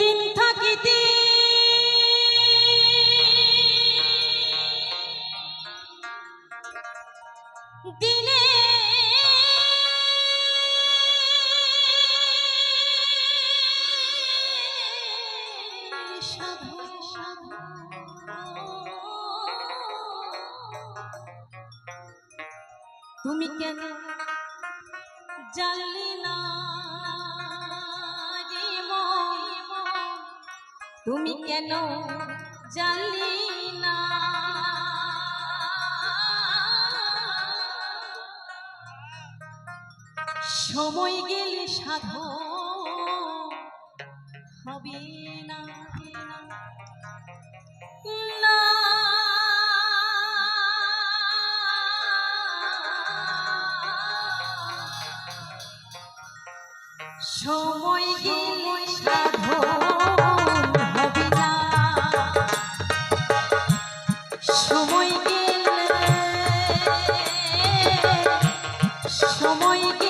দিন থাকিতে। দিনে তুমি কেন জানলি তুমি কেন জানলি না? সময় গেলে সাধো সময়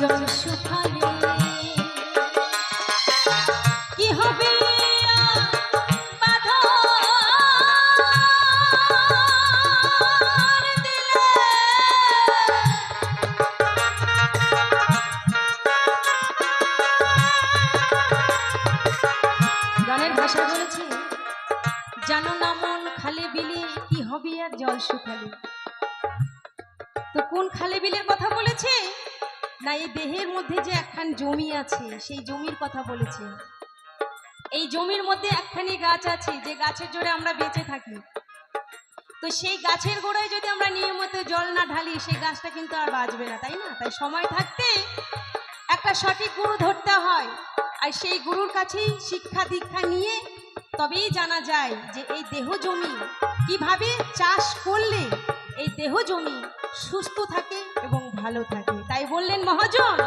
জল ভাষা বলেছে, জানো না মন খালে বিলে, কি হবে আর জল শুকালে? তো কোন খালে বিলের কথা বলেছে? না, এই দেহের মধ্যে যে একখান জমি আছে, সেই জমির কথা বলেছে। এই জমির মধ্যে একখানি গাছ আছে, যে গাছের জোরে আমরা বেঁচে থাকি। তো সেই গাছের গোড়ায় যদি আমরা নিয়মিত জল না ঢালি, সেই গাছটা কিন্তু আর বাঁচবে না, তাই না? তাই সময় থাকতে একটা সঠিক গুরু ধরতে হয়। আর সেই গুরুর কাছেই শিক্ষা দীক্ষা নিয়ে তবেই জানা যায় যে এই দেহ জমি কীভাবে চাষ করলে এই দেহ জমি সুস্থ থাকে এবং ভালো থাকে। তাই বললেন মহাজন।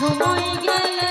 সময় গেলে